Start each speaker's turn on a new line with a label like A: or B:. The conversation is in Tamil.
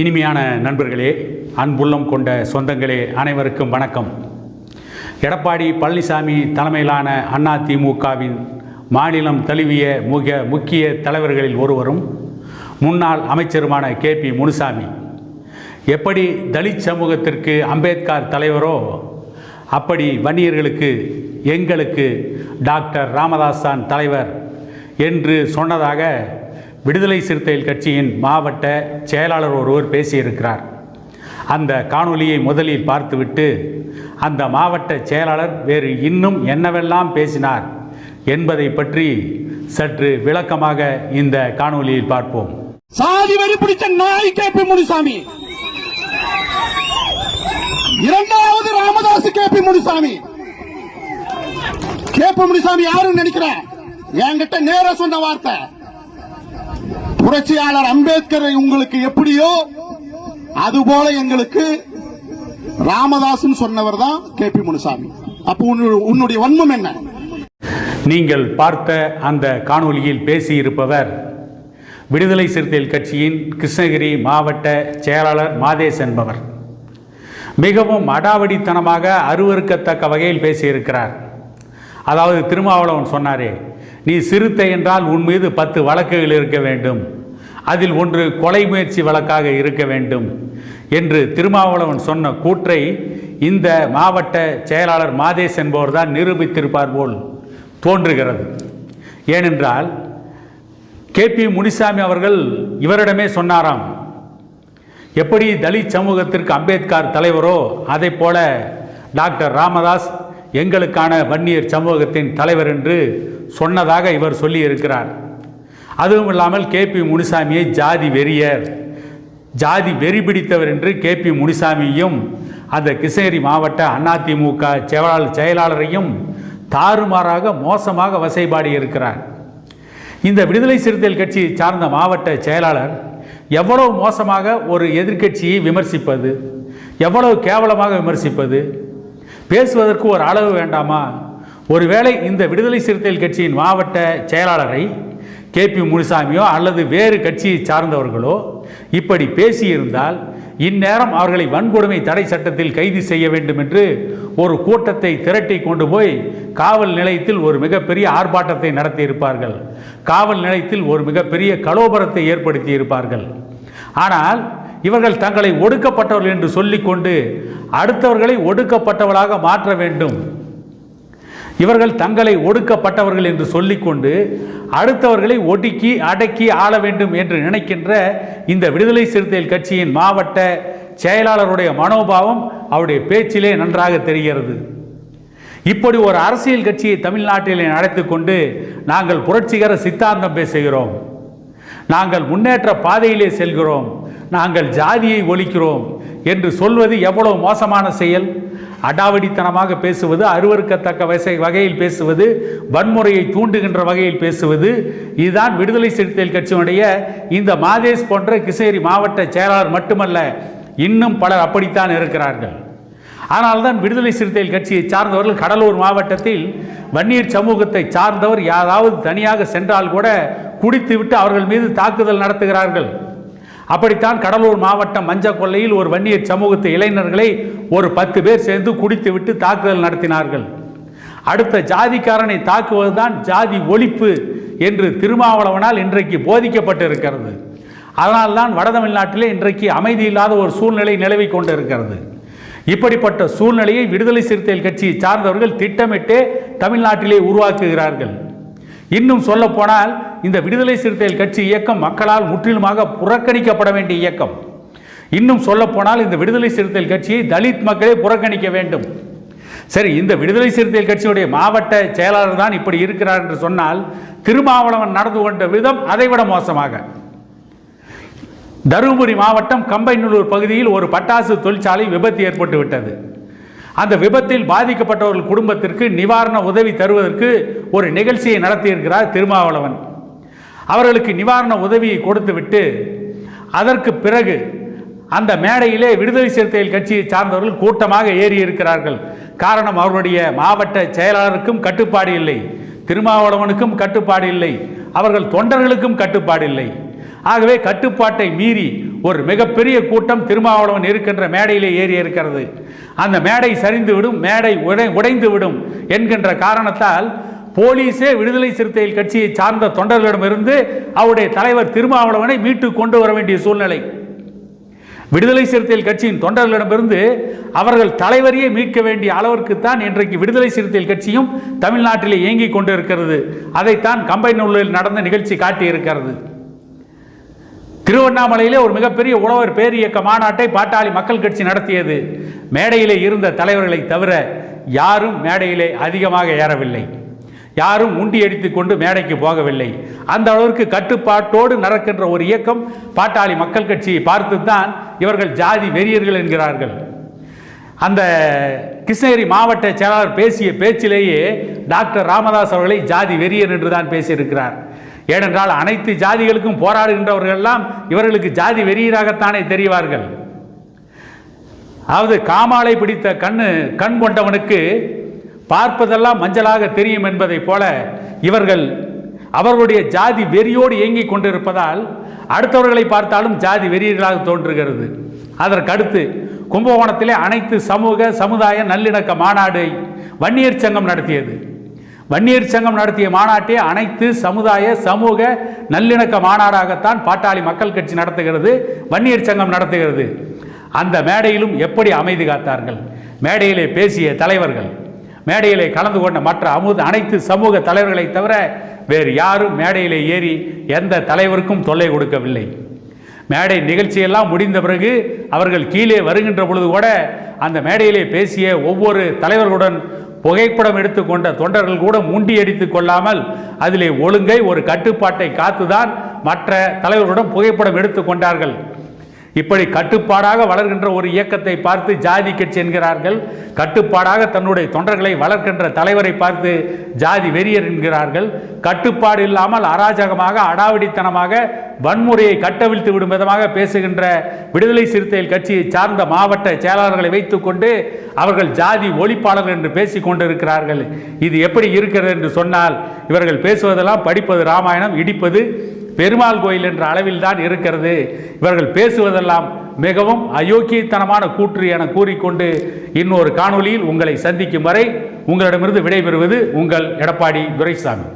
A: இனிமையான நண்பர்களே அன்புள்ளம் கொண்ட சொந்தங்களே அனைவருக்கும் வணக்கம். எடப்பாடி பழனிசாமி தலைமையிலான அண்ணா திமுகவின் மாநிலம் தழுவிய மிக முக்கிய தலைவர்களில் ஒருவரும் முன்னாள் அமைச்சருமான கே பி முனுசாமி. எப்படி தலித் சமூகத்திற்கு அம்பேத்கர் தலைவரோ அப்படி வன்னியர்களுக்கு எங்களுக்கு டாக்டர் ராமதாஸ் தான் தலைவர் என்று சொன்னதாக விடுதலை சிறுத்தைகள் கட்சியின் மாவட்ட செயலாளர் ஒருவர் பேசியிருக்கிறார். அந்த காணொலியை முதலில் பார்த்துவிட்டு அந்த மாவட்ட செயலாளர் வேறு இன்னும் என்னவெல்லாம் பேசினார் என்பதை பற்றி சற்று விளக்கமாக இந்த காணொலியில் பார்ப்போம்.
B: சாதி வரி பிடிச்ச நாய் கே பி முனுசாமி. இரண்டாவது Ramadoss K P Munusamy. K P Munusamy யாருன்னு நினைக்கிறேன்? என்கிட்ட நேர சொன்ன வார்த்தை. புரட்சியாளர் அம்பேத்கரை உங்களுக்கு எப்படியோ அதுபோல எங்களுக்கு ராமதாசன் சொன்னவர் தான் கே பி முனுசாமி. அப்போ உன்னு- உன்னுடைய வன்மம் என்ன?
A: நீங்கள் பார்த்த அந்த காணொலியில் பேசியிருப்பவர் விடுதலை சிறுத்தைகள் கட்சியின் கிருஷ்ணகிரி மாவட்ட செயலாளர் மாதேஷ் என்பவர். மிகவும் அடாவடித்தனமாக அருவருக்கத்தக்க வகையில் பேசியிருக்கிறார். அதாவது திருமாவளவன் சொன்னாரே நீ சிறுத்தை என்றால் உன் மீது பத்து வழக்குகள் இருக்க வேண்டும். அதில் ஒன்று கொலை முயற்சி வழக்காக இருக்க வேண்டும் என்று திருமாவளவன் சொன்ன கூற்றை இந்த மாவட்ட செயலாளர் மாதேஷ் என்பவர் தான் நிரூபித்திருப்பார் போல் தோன்றுகிறது. ஏனென்றால் கே. பி. முனிசாமி அவர்கள் இவரிடமே சொன்னாராம் எப்படி தலித் சமூகத்திற்கு அம்பேத்கர் தலைவரோ அதை போல டாக்டர் ராமதாஸ் எங்களுக்கான வன்னியர் சமூகத்தின் தலைவர் என்று சொன்னதாக இவர் சொல்லியிருக்கிறார். அதுவும் இல்லாமல் கே பி முனிசாமியை ஜாதி வெறியர். ஜாதி வெறி பிடித்தவர் என்று கே பி அந்த கிருஷ்ணகிரி மாவட்ட அதிமுக செயலாளர் செயலாளரையும் தாறுமாறாக மோசமாக வசைபாடி இருக்கிறார். இந்த விடுதலை சிறுத்தைகள் கட்சியை சார்ந்த மாவட்ட செயலாளர் எவ்வளவு மோசமாக ஒரு எதிர்க்கட்சியை விமர்சிப்பது? எவ்வளவு கேவலமாக விமர்சிப்பது? பேசுவதற்கு ஒரு அளவு வேண்டாமா? ஒருவேளை இந்த விடுதலை சிறுத்தைகள் கட்சியின் மாவட்ட செயலாளரை கே பி முனிசாமியோ அல்லது வேறு கட்சியை சார்ந்தவர்களோ இப்படி பேசியிருந்தால் இந்நேரம் அவர்களை வன்கொடுமை தடை சட்டத்தில் கைது செய்ய வேண்டும் என்று ஒரு கூட்டத்தை திரட்டி கொண்டு போய் காவல் நிலையத்தில் ஒரு மிகப்பெரிய ஆர்ப்பாட்டத்தை நடத்தியிருப்பார்கள். காவல் நிலையத்தில் ஒரு மிகப்பெரிய கலோபரத்தை ஏற்படுத்தி இருப்பார்கள் ஆனால் இவர்கள் தங்களை ஒடுக்கப்பட்டவர்கள் என்று சொல்லிக்கொண்டு அடுத்தவர்களை ஒடுக்கப்பட்டவர்களாக மாற்ற வேண்டும். இவர்கள் தங்களை ஒடுக்கப்பட்டவர்கள் என்று சொல்லிக்கொண்டு அடுத்தவர்களை ஒடுக்கி அடக்கி ஆள வேண்டும் என்று நினைக்கின்ற இந்த விடுதலை சிறுத்தைகள் கட்சியின் மாவட்ட செயலாளருடைய மனோபாவம் அவருடைய பேச்சிலே நன்றாக தெரிகிறது. இப்படி ஒரு அரசியல் கட்சியை தமிழ்நாட்டிலே நடத்தி கொண்டு நாங்கள் புரட்சிகர சித்தாந்தம் பேசுகிறோம். நாங்கள் முன்னேற்ற பாதையிலே செல்கிறோம். நாங்கள் ஜாதியை ஒழிக்கிறோம் என்று சொல்வது எவ்வளவு மோசமான செயல்? அடாவடித்தனமாக பேசுவது அருவருக்கத்தக்க வசை வகையில் பேசுவது வன்முறையை தூண்டுகின்ற வகையில் பேசுவது இதுதான் விடுதலை சிறுத்தைகள் கட்சியினுடைய இந்த மாதேஷ் போன்ற கிருஷ்ணகிரி மாவட்ட செயலாளர் மட்டுமல்ல இன்னும் பலர் அப்படித்தான் இருக்கிறார்கள். ஆனால்தான் விடுதலை சிறுத்தைகள் கட்சியை சார்ந்தவர்கள் கடலூர் மாவட்டத்தில் வன்னியர் சமூகத்தை சார்ந்தவர் யாராவது தனியாக சென்றால் கூட குடித்துவிட்டு அவர்கள் மீது தாக்குதல் நடத்துகிறார்கள். அப்படித்தான் கடலூர் மாவட்டம் மஞ்ச ஒரு வன்னியர் சமூகத்து இளைஞர்களை ஒரு பத்து பேர் சேர்ந்து குடித்துவிட்டு தாக்குதல் நடத்தினார்கள். அடுத்த ஜாதிக்காரனை தாக்குவதுதான் ஜாதி ஒழிப்பு என்று திருமாவளவனால் இன்றைக்கு போதிக்கப்பட்டிருக்கிறது. அதனால்தான் வட தமிழ்நாட்டிலே இன்றைக்கு அமைதி இல்லாத ஒரு சூழ்நிலை நிலவி கொண்டிருக்கிறது. இப்படிப்பட்ட சூழ்நிலையை விடுதலை சிறுத்தைகள் கட்சியை சார்ந்தவர்கள் திட்டமிட்டே தமிழ்நாட்டிலே உருவாக்குகிறார்கள். இன்னும் சொல்ல போனால் இந்த விடுதலை சிறுத்தைகள் கட்சி இயக்கம் மக்களால் முற்றிலுமாக புறக்கணிக்கப்பட வேண்டிய இயக்கம். இன்னும் சொல்ல போனால் இந்த விடுதலை சிறுத்தைகள் கட்சியை தலித் மக்களே புறக்கணிக்க வேண்டும். சரி இந்த விடுதலை சிறுத்தைகள் கட்சியுடைய மாவட்ட செயலாளர் தான் இப்படி இருக்கிறார் என்று சொன்னால் திருமாவளவன் நடந்து கொண்ட விதம் அதைவிட மோசமாக. தருமபுரி மாவட்டம் கம்பைநல்லூர் பகுதியில் ஒரு பட்டாசு தொழிற்சாலை விபத்து ஏற்பட்டு விட்டது அந்த விபத்தில் பாதிக்கப்பட்டவர்கள் குடும்பத்திற்கு நிவாரண உதவி தருவதற்கு ஒரு நிகழ்ச்சியை நடத்தியிருக்கிறார் திருமாவளவன். அவர்களுக்கு நிவாரண உதவியை கொடுத்துவிட்டு அதற்கு பிறகு அந்த மேடையிலே விடுதலை சிறுத்தைகள் கட்சியை சார்ந்தவர்கள் கூட்டமாக ஏறி இருக்கிறார்கள் காரணம் அவருடைய மாவட்ட செயலாளருக்கும் கட்டுப்பாடு இல்லை. திருமாவளவனுக்கும் கட்டுப்பாடு இல்லை. அவர்கள் தொண்டர்களுக்கும் கட்டுப்பாடு இல்லை. ஆகவே கட்டுப்பாட்டை மீறி ஒரு மிகப்பெரிய கூட்டம் திருமாவளவன் இருக்கின்ற மேடையிலே ஏறி இருக்கிறது. அந்த மேடை சரிந்து விடும் மேடை உடை உடைந்து விடும் என்கின்ற காரணத்தால் போலீஸே விடுதலை சிறுத்தைகள் கட்சியை சார்ந்த தொண்டர்களிடமிருந்து அவருடைய தலைவர் திருமாவளவனை மீட்டு கொண்டு வர வேண்டிய சூழ்நிலை. விடுதலை சிறுத்தைகள் கட்சியின் தொண்டர்களிடமிருந்து அவர்கள் தலைவரையே மீட்க வேண்டிய அளவிற்குத்தான் இன்றைக்கு விடுதலை சிறுத்தைகள் கட்சியும் தமிழ்நாட்டிலே இயங்கிக் கொண்டிருக்கிறது. அதைத்தான் கம்பைநல்லூரில் நடந்த நிகழ்ச்சி காட்டியிருக்கிறது. திருவண்ணாமலையிலே ஒரு மிகப்பெரிய உழவர் பேரியக்க மாநாட்டை பாட்டாளி மக்கள் கட்சி நடத்தியது. மேடையிலே இருந்த தலைவர்களை தவிர யாரும் மேடையிலே அதிகமாக ஏறவில்லை. யாரும் உண்டி அடித்து கொண்டு மேடைக்கு போகவில்லை. அந்த அளவிற்கு கட்டுப்பாட்டோடு நடக்கின்ற ஒரு இயக்கம் பாட்டாளி மக்கள் கட்சியை பார்த்து தான் இவர்கள் ஜாதி வெறியர்கள் என்கிறார்கள். அந்த கிருஷ்ணகிரி மாவட்ட செயலாளர் பேசிய பேச்சிலேயே டாக்டர் ராமதாஸ் அவர்களை ஜாதி வெறியர் என்று தான் பேசியிருக்கிறார். ஏனென்றால் அனைத்து ஜாதிகளுக்கும் போராடுகின்றவர்கள் எல்லாம் இவர்களுக்கு ஜாதி வெறியராகத்தானே தெரிவார்கள். அதாவது காமாலை பிடித்த கண்ணு கண் கொண்டவனுக்கு பார்ப்பதெல்லாம் மஞ்சளாக தெரியும் என்பதைப் போல இவர்கள் அவர்களுடைய ஜாதி வெறியோடு இயங்கிக் கொண்டிருப்பதால் அடுத்தவர்களை பார்த்தாலும் ஜாதி வெறியர்களாக தோன்றுகிறது. அதற்கடுத்து கும்பகோணத்திலே அனைத்து சமூக சமுதாய நல்லிணக்க மாநாடை வன்னியர் சங்கம் நடத்தியது. வன்னியர் சங்கம் நடத்திய மாநாட்டை அனைத்து சமுதாய சமூக நல்லிணக்க மாநாடாகத்தான் பாட்டாளி மக்கள் கட்சி நடத்துகிறது வன்னியர் சங்கம் நடத்துகிறது. அந்த மேடையிலும் எப்படி அமைதி காத்தார்கள்? மேடையிலே பேசிய தலைவர்கள் மேடையிலே கலந்து கொண்ட மற்ற அமுத அனைத்து சமூக தலைவர்களை தவிர வேறு யாரும் மேடையிலே ஏறி எந்த தலைவருக்கும் தொல்லை கொடுக்கவில்லை. மேடை நிகழ்ச்சியெல்லாம் முடிந்த பிறகு அவர்கள் கீழே வருகின்ற பொழுது கூட அந்த மேடையிலே பேசிய ஒவ்வொரு தலைவர்களுடன் புகைப்படம் எடுத்துக்கொண்ட தொண்டர்கள் கூட முண்டி அடித்துக் கொள்ளாமல் அதிலே ஒழுங்கை ஒரு கட்டுப்பாட்டை காத்துதான் மற்ற தலைவர்களுடன் புகைப்படம் எடுத்து கொண்டார்கள் இப்படி கட்டுப்பாடாக வளர்கின்ற ஒரு இயக்கத்தை பார்த்து ஜாதி கட்சி என்கிறார்கள். கட்டுப்பாடாக தன்னுடைய தொண்டர்களை வளர்க்கின்ற தலைவரை பார்த்து ஜாதி வெறியர் என்கிறார்கள். கட்டுப்பாடு இல்லாமல் அராஜகமாக அடாவடித்தனமாக வன்முறையை கட்டவிழ்த்து விடும் விதமாக பேசுகின்ற விடுதலை சிறுத்தைகள் கட்சியை சார்ந்த மாவட்ட செயலாளர்களை வைத்துக்கொண்டு அவர்கள் ஜாதி ஒழிப்பாளர்கள் என்று பேசிக் கொண்டிருக்கிறார்கள். இது எப்படி இருக்கிறது என்று சொன்னால் இவர்கள் பேசுவதெல்லாம் படிப்பது ராமாயணம் இடிப்பது பெருமாள் கோயில் என்ற அளவில் தான் இருக்கிறது. இவர்கள் பேசுவதெல்லாம் மிகவும் அயோக்கியத்தனமான கூற்று என கூறிக்கொண்டு இன்னொரு காணொளியில் உங்களை சந்திக்கும் வரை உங்களிடமிருந்து விடைபெறுவது உங்கள் எடப்பாடி துரைசாமி.